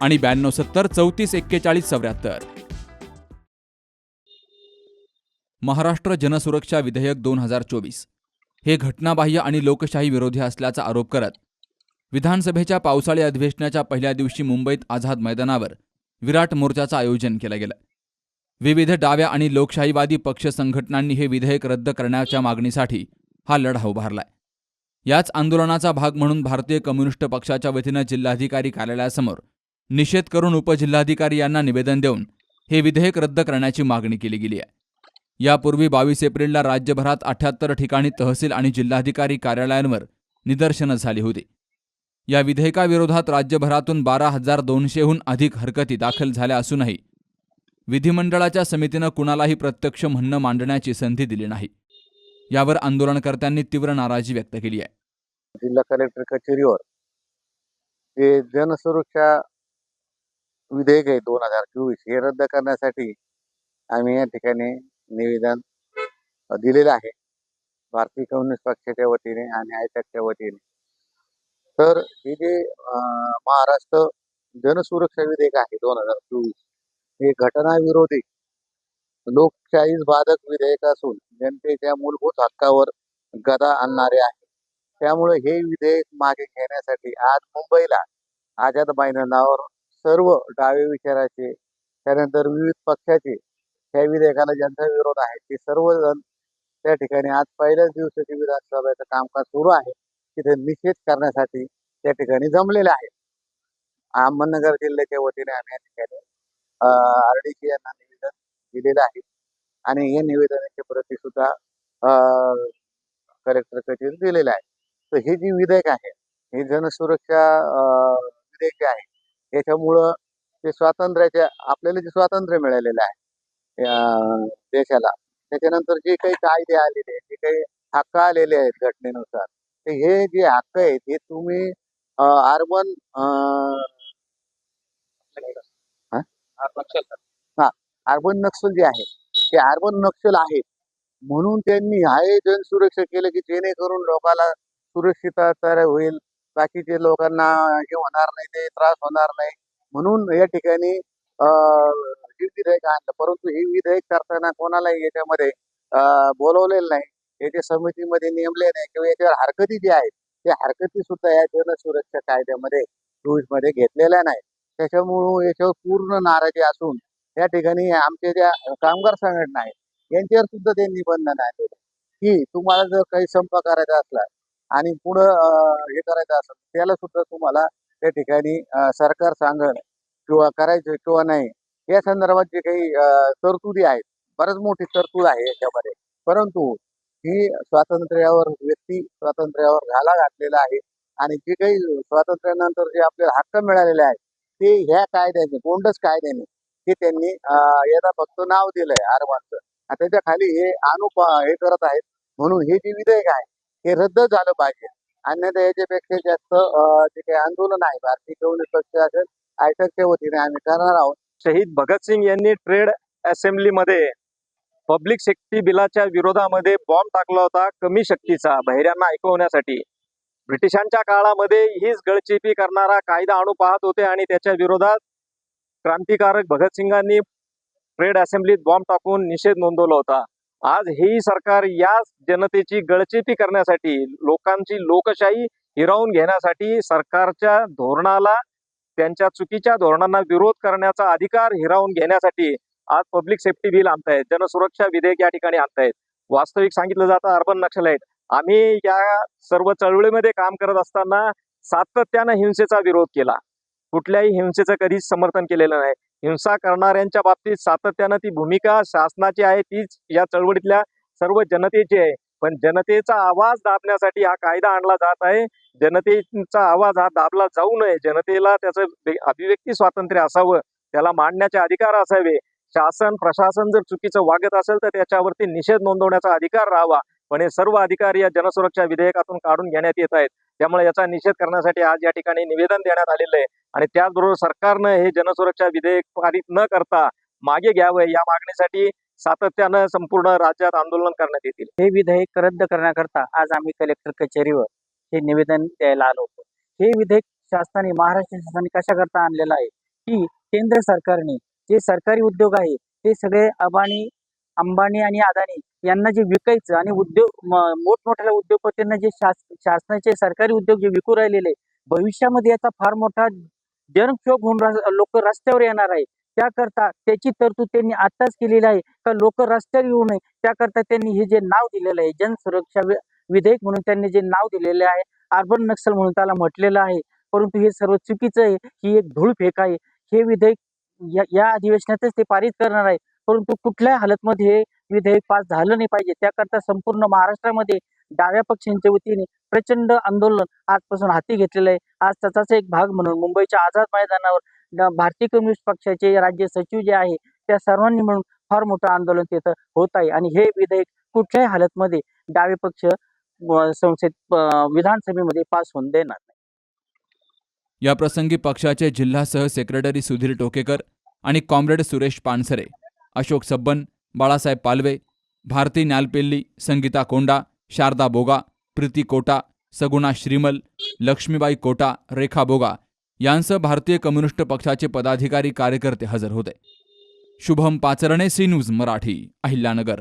आणि ब्याण्णव सत्तर चौतीस एक्केचाळीस चौऱ्याहत्तर. महाराष्ट्र जनसुरक्षा विधेयक दोन हजार चोवीस. हे घटनाबाह्य आणि लोकशाही विरोधी असल्याचा आरोप करत विधानसभेच्या पावसाळी अधिवेशनाच्या पहिल्या दिवशी मुंबईत आझाद मैदानावर विराट मोर्चाचं आयोजन केलं गेलं. विविध डाव्या आणि लोकशाहीवादी पक्ष संघटनांनी हे विधेयक रद्द करण्याच्या मागणीसाठी हा लढा उभारलाय. याच आंदोलनाचा भाग म्हणून भारतीय कम्युनिस्ट पक्षाच्या वतीनं जिल्हाधिकारी कार्यालयासमोर निषेध करून उपजिल्हाधिकारी यांना निवेदन देऊन हे विधेयक रद्द करण्याची मागणी केली गेली आहे. यापूर्वी बावीस एप्रिलला राज्यभरात अठ्याहत्तर ठिकाणी तहसील आणि जिल्हाधिकारी कार्यालयांवर निदर्शनं झाली होती. या विधेयकाविरोधात राज्यभरातून बारा हजार दोनशेहून अधिक हरकती दाखल झाल्या असूनही विधिमंडळाच्या समितीनं कुणालाही प्रत्यक्ष म्हणणं मांडण्याची संधी दिली नाही. यावर आंदोलनकर्त्यांनी तीव्र नाराजी व्यक्त केली आहे. जिल्हा कलेक्टर कचेरीवर जे जनसुरक्षा विधेयक आहे दोन हजार चोवीस. हे रद्द करण्यासाठी आम्ही या ठिकाणी निवेदन दिलेलं आहे. भारतीय कम्युनिस्ट पक्षाच्या वतीने आणि आयटॅकच्या वतीने. तर हे जे महाराष्ट्र जनसुरक्षा विधेयक आहे दोन हजार चोवीस हे घटनाविरोधी लोकशाही बाधक विधेयक असून जनतेच्या मूलभूत हक्कावर गदा आणणारे आहे. त्यामुळे हे विधेयक मागे घेण्यासाठी आज मुंबईला आझाद मैदानावर सर्व डावे विचाराचे त्यानंतर विविध पक्षाचे त्या विधेयकाला ज्यांचा विरोध आहे ते सर्वजण त्या ठिकाणी आज पहिल्याच दिवसाची विधानसभेचं कामकाज सुरू आहे. तिथे निषेध करण्यासाठी त्या ठिकाणी जमलेले आहे अहमदनगर जिल्ह्याच्या वतीने आम्ही या ठिकाणी आरडीसी यांना निवेदन दिलेलं आहे. आणि हे निवेदनाचे प्रती सुद्धा कलेक्टर कचेरी दिलेलं आहे. तर हे जे विधेयक आहे हे जनसुरक्षा विधेयक जे आहे याच्यामुळं ते स्वातंत्र्याच्या आपल्याला जे स्वातंत्र्य मिळालेलं आहे देशाला त्याच्यानंतर जे काही कायदे आलेले आहेत जे काही हक्क आलेले आहेत घटनेनुसार तर हे जे हक्क आहेत हे तुम्ही अर्बन अर्बन नक्षल जे आहे ते अर्बन नक्षल आहेत. म्हणून त्यांनी हाय जनसुरक्षा केलं की जेणेकरून लोकांना सुरक्षितता होईल बाकीचे लोकांना हे होणार नाही ते त्रास होणार नाही. म्हणून या ठिकाणी हे विधेयक आणलं. परंतु हे विधेयक करताना कोणालाही याच्यामध्ये अं, बोलवलेलं नाही. याच्या समितीमध्ये नेमले नाही किंवा याच्यावर हरकती जी आहेत त्या हरकती सुद्धा या जनसुरक्षा कायद्यामध्ये चोवीसमध्ये घेतलेल्या नाही त्याच्यामुळं याच्यावर पूर्ण नाराजी असून या ठिकाणी आमच्या ज्या कामगार संघटना आहेत यांच्यावर सुद्धा त्यांनी बंधन आलेले की तुम्हाला जर काही संप करायचा असला आणि पुढं हे करायचं असेल त्याला सुद्धा तुम्हाला त्या ठिकाणी सरकार सांगण किंवा करायचं किंवा नाही. या संदर्भात जे काही तरतुदी आहेत बरंच मोठी तरतूद आहे याच्यामध्ये. परंतु ही स्वातंत्र्यावर व्यक्ती स्वातंत्र्यावर घाला घातलेला आहे आणि जे काही स्वातंत्र्यानंतर जे आपल्याला हक्क मिळालेले आहेत ते ह्या कायद्याने गोंडस कायद्याने ते त्यांनी याला फक्त नाव दिलंय आरमानचं. त्याच्याखाली हे अनुप हे करत आहेत. म्हणून हे जे विधेयक आहे हे रद्द झालं पाहिजे. अन्यथा याच्यापेक्षा जास्त जे काही आंदोलन आहे भारतीय कम्युनिस्ट पक्ष असेल आयटकच्या वतीने आम्ही करणार आहोत. शहीद भगतसिंग यांनी ट्रेड असेंब्लीमध्ये पब्लिक सेफ्टी बिलाच्या विरोधामध्ये बॉम्ब टाकला होता कमी शक्तीचा बहिऱ्यांना ऐकवण्यासाठी. ब्रिटिशांच्या काळामध्ये हीच गळचेपी करणारा कायदा आणू पाहत होते आणि त्याच्या विरोधात क्रांतिकारक भगतसिंगांनी ट्रेड असेंब्लीत बॉम्ब टाकून निषेध नोंदवला होता. आज हेही सरकार या जनतेची गळचेपी करण्यासाठी लोकांची लोकशाही हिरावून घेण्यासाठी सरकारच्या धोरणाला त्यांच्या चुकीच्या धोरणांना विरोध करण्याचा अधिकार हिरावून घेण्यासाठी आज पब्लिक सेफ्टी बिल आणतायत जनसुरक्षा विधेयक या ठिकाणी आणतायत. वास्तविक सांगितलं जातं अर्बन नक्षलाईट आम्ही या सर्व चळवळीमध्ये काम करत असताना सातत्यानं हिंसेचा विरोध केला. कुठल्याही हिंसेचं कधीच समर्थन केलेलं नाही. हिंसा करणाऱ्यांच्या बाबतीत सातत्यानं ती भूमिका शासनाची आहे तीच या चळवळीतल्या सर्व जनतेची आहे. पण जनतेचा आवाज दाबण्यासाठी हा कायदा आणला जात आहे. जनतेचा आवाज हा दाबला जाऊ नये. जनतेला त्याचं अभिव्यक्ती स्वातंत्र्य असावं. त्याला मांडण्याचे अधिकार असावे. शासन प्रशासन जर चुकीचं वागत असेल तर त्याच्यावरती निषेध नोंदवण्याचा अधिकार राहावा. पण हे सर्व अधिकार या जनसुरक्षा विधेयकातून काढून घेण्यात येत आहेत. त्यामुळे याचा निषेध करण्यासाठी आज या ठिकाणी निवेदन देण्यात आलेलं आहे. आणि त्याचबरोबर सरकारनं हे जनसुरक्षा विधेयक पारित न करता मागे घ्यावं या मागणीसाठी सातत्यानं संपूर्ण राज्यात आंदोलन करण्यात येतील. हे विधेयक रद्द करण्याकरता आज आम्ही कलेक्टर कचेरीवर हे निवेदन द्यायला आलो होतो. हे विधेयक शासनाने महाराष्ट्र शासनाने कशा करता आणलेलं आहे? की केंद्र सरकारने जे सरकारी उद्योग आहे ते सगळे अबाणी अंबानी आणि अदानी यांना जे विकायचं आणि उद्योग मोठमोठ्या उद्योगपतींना जे शास शासनाचे सरकारी उद्योग जे विकू राहिलेले भविष्यामध्ये याचा फार मोठा जनक्षोभ होऊन लोक रस्त्यावर येणार आहे त्याकरता त्याची तरतूद त्यांनी आताच केलेली आहे का लोक रस्त्यावर येऊ नये त्याकरता त्यांनी हे जे नाव दिलेलं आहे जनसुरक्षा विधेयक म्हणून त्यांनी जे नाव दिलेले आहे अर्बन नक्सल म्हणून त्याला म्हटलेलं आहे. परंतु हे सर्व चुकीचं आहे ही एक धूळफेक आहे. हे विधेयक या या अधिवेशनातच ते पारित करणार आहे. परंतु कुठल्याही हालतमध्ये हे विधेयक पास झालं नाही पाहिजे. त्याकरता संपूर्ण महाराष्ट्रामध्ये डाव्या पक्षांच्या वतीने प्रचंड आंदोलन आजपासून हाती घेतलेलं आहे. आज त्याचाच एक भाग म्हणून मुंबईच्या आझाद मैदानावर भारतीय कम्युनिस्ट पक्षाचे राज्य सचिव जे आहे त्या सर्वांनी म्हणून फार मोठं आंदोलन तिथं होत आहे. आणि हे विधेयक कुठल्याही हालतमध्ये डावे पक्ष संसद विधानसभेमध्ये पास होऊन देणार नाही. याप्रसंगी पक्षाचे जिल्हा सह सेक्रेटरी सुधीर टोकेकर आणि कॉम्रेड सुरेश पानसरे अशोक सब्बन बाळासाहेब पालवे भारती न्यालपेल्ली संगीता कोंडा शारदा बोगा प्रीती कोटा सगुणा श्रीमल लक्ष्मीबाई कोटा रेखा बोगा यांसह भारतीय कम्युनिस्ट पक्षाचे पदाधिकारी कार्यकर्ते हजर होते शुभम पाचरणे सी न्यूज मराठी अहिल्यानगर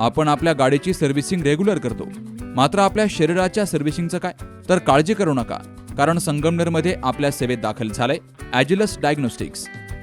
आपण आपल्या गाडीची सर्व्हिसिंग रेग्युलर करतो. मात्र आपल्या शरीराच्या सर्व्हिसिंगचं काय? तर काळजी करू नका. कारण संगमनेरमध्ये आपल्या सेवेत दाखल झालंय Agilus diagnostics